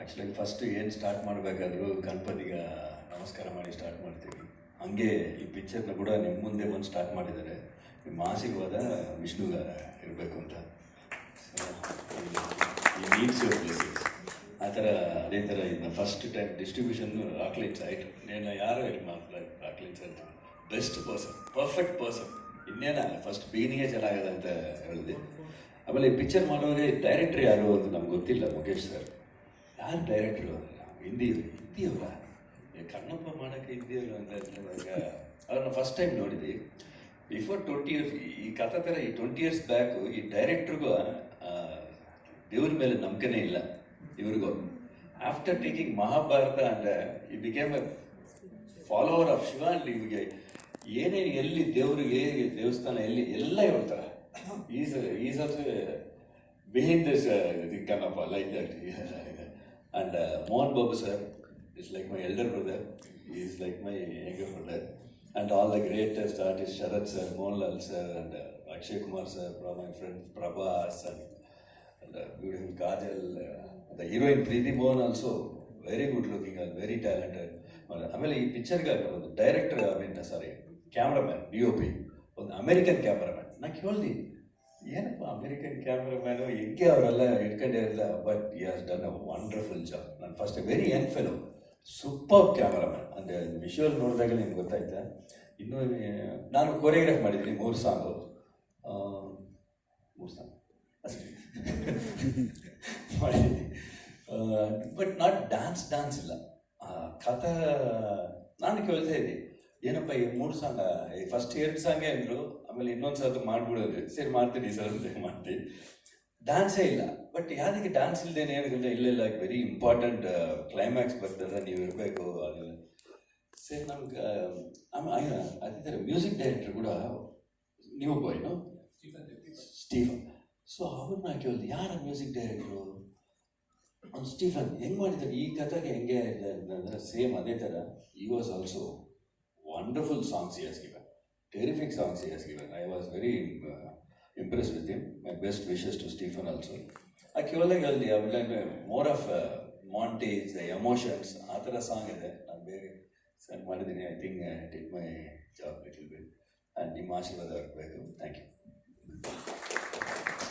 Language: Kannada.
ಆ್ಯಕ್ಚುಲಿ ಫಸ್ಟ್ ಏನು ಸ್ಟಾರ್ಟ್ ಮಾಡಬೇಕಾದ್ರೂ ಗಣಪತಿಗೆ ನಮಸ್ಕಾರ ಮಾಡಿ ಸ್ಟಾರ್ಟ್ ಮಾಡ್ತೀವಿ. ಹಂಗೆ ಈ ಪಿಕ್ಚರ್ನ ಕೂಡ ನಿಮ್ಮ ಮುಂದೆ ಬಂದು ಸ್ಟಾರ್ಟ್ ಮಾಡಿದ್ದಾರೆ. ನಿಮ್ಮ ಆಶೀರ್ವಾದ ವಿಷ್ಣುಗ ಇರಬೇಕು ಅಂತ. ಆ ಥರ ಅದೇ ಥರ ಇದನ್ನ ಫಸ್ಟ್ ಟೈಮ್ ಡಿಸ್ಟ್ರಿಬ್ಯೂಷನ್ ರಾಕ್ಲಿಟ್ಸ್ ಆಯಿತು. ನೇನು ಯಾರು ಹೇಳಿ ಮಾತಾಡ ರಾಕ್ಲಿಟ್ಸ್ ಅಂತ? ಬೆಸ್ಟ್ ಪರ್ಸನ್ ಪರ್ಫೆಕ್ಟ್ ಪರ್ಸನ್ ಇನ್ನೇನ? ಫಸ್ಟ್ ಬೀನಿಗೆ ಚೆನ್ನಾಗದ ಅಂತ ಹೇಳಿದೆ. ಆಮೇಲೆ ಈ ಪಿಕ್ಚರ್ ಮಾಡೋರಿಗೆ ಡೈರೆಕ್ಟ್ರ್ ಯಾರು ಅಂತ ನಮ್ಗೆ ಗೊತ್ತಿಲ್ಲ, ಮುಖೇಶ್ ಸರ್ ಯಾರು ಡೈರೆಕ್ಟ್ರು ಹಿಂದಿ ಹಿಂದಿಯವರ ಕಣ್ಣಪ್ಪ ಮಾಡೋಕ್ಕೆ ಹಿಂದಿಯವರು ಅಂತ ಹೇಳಿದಾಗ ಅವ್ರನ್ನ ಫಸ್ಟ್ ಟೈಮ್ ನೋಡಿದ್ವಿ ಬಿಫೋರ್ ಟ್ವೆಂಟಿ ಇಯರ್ಸ್ ಈ ಕಥೆ ಥರ ಈ ಟ್ವೆಂಟಿ ಇಯರ್ಸ್ ಬ್ಯಾಕು ಈ ಡೈರೆಕ್ಟ್ರಿಗೂ ದೇವ್ರ ಮೇಲೆ ನಂಬಿಕೆನೇ ಇಲ್ಲ ಇವ್ರಿಗೂ. ಆಫ್ಟರ್ ಟೇಕಿಂಗ್ ಮಹಾಭಾರತ ಅಂದರೆ ಈ became a follower of Shiva and ಇವ್ರಿಗೆ ಏನೇ ಎಲ್ಲಿ ದೇವ್ರಿಗೆ ದೇವಸ್ಥಾನ, ಎಲ್ಲಿ, ಎಲ್ಲ ಹೇಳ್ತಾರೆ. Is is also behind this Kannappa like that And Mohan Babu sir is like my elder brother is like my younger brother and all the greatest artist Sharath sir Mohanlal sir and Akshay Kumar sir my friend Prabhas and and uh, beautiful Kajal. Uh, the heroine Preeti Mohan also very good looking and very talented. ಆಮೇಲೆ ಈ ಪಿಕ್ಚರ್ಗೆ ಒಂದು director I mean sorry cameraman D O P ಒಂದು ಅಮೆರಿಕನ್ ಕ್ಯಾಮ್ರಾಮ್ಯಾನ್ ನಾ ಕೇಳ್ದಿ ಏನಪ್ಪ ಅಮೇರಿಕನ್ ಕ್ಯಾಮ್ರಾಮ್ಯಾನು ಹೆಂಗೆ ಅವರೆಲ್ಲ ಇಟ್ಕೊಂಡಿರಲಿಲ್ಲ ಬಟ್ ಈ has done a wonderful job ನಾನು first very young fellow super cameraman ಅಂದರೆ ವಿಷುವಲ್ ನೋಡಿದಾಗ ನಿಮ್ಗೆ ಗೊತ್ತಾಯ್ತ? ಇನ್ನೂ ನಾನು ಕೊರಿಯೋಗ್ರಾಫ್ ಮಾಡಿದ್ದೀನಿ ಮೂರು ಸಾಂಗು ಮೂರು ಸಾಂಗ್ ಅಷ್ಟೇ. ಮಾಡಿದ್ದೀನಿ. ಬಟ್ ನಾಟ್ ಡ್ಯಾನ್ಸ್ ಡ್ಯಾನ್ಸ್ ಇಲ್ಲ. ಆ, ಕಥ ನಾನು ಕೇಳ್ತಾ ಇದ್ದೆ ಏನಪ್ಪ ಈ ಮೂರು ಸಾಂಗ ಈ ಫಸ್ಟ್ ಎರಡು ಸಾಂಗೇ ಅಂದರು ಆಮೇಲೆ ಇನ್ನೊಂದು ಸಲ ಮಾಡ್ಬಿಡೋದು. ಸರಿ ಮಾಡ್ತೀನಿ ಈ ಸಲ ಅಂತ ಮಾಡ್ತೀನಿ ಡ್ಯಾನ್ಸೇ ಇಲ್ಲ. ಬಟ್ ಯಾವ್ದಕ್ಕೆ ಡ್ಯಾನ್ಸ್ ಇಲ್ದೇನೆ ಏನಕ್ಕೆ ಇಲ್ಲ ಇಲ್ಲ ವೆರಿ ಇಂಪಾರ್ಟೆಂಟ್ ಕ್ಲೈಮ್ಯಾಕ್ಸ್ ಬರ್ತದೆ ನೀವು ಇರಬೇಕು ಅದೆಲ್ಲ ಸರಿ ನಮ್ಗೆ ಆಮೇಲೆ ಅದೇ ಥರ ಮ್ಯೂಸಿಕ್ ಡೈರೆಕ್ಟರ್ ಕೂಡ ನೀವು ಬಾಯ್ನು ಸ್ಟೀಫನ್ ಸೊ ಅವ್ರನ್ನ ಕೇಳಿದ್ರು ಯಾರ ಮ್ಯೂಸಿಕ್ ಡೈರೆಕ್ಟ್ರು ಅವ್ನು ಸ್ಟೀಫನ್ ಹೆಂಗೆ ಮಾಡಿದ್ದಾರೆ ಈ ಕಥೆಗೆ ಹೆಂಗೆ ಅಂದರೆ ಸೇಮ್ ಅದೇ ಥರ ಈ was also wonderful songs has given terrific songs has given I was very impress with him my best wishes to Stephen also ಆ ಕೇಳಿದಾಗ ಅಲ್ಲಿ ಅವೆಲ್ಲ ಮೋರ್ ಆಫ್ ಮಾಂಟೇಜ್ ಎಮೋಷನ್ಸ್ ಆ ಥರ ಸಾಂಗ್ ಇದೆ. ನಾನು ಬೇರೆ ಸೆಂಡ್ ಮಾಡಿದ್ದೀನಿ. I think I tick my job little bit and ನಿಮ್ಮ ಆಶೀರ್ವಾದ ಬೇಕು ಥ್ಯಾಂಕ್ ಯು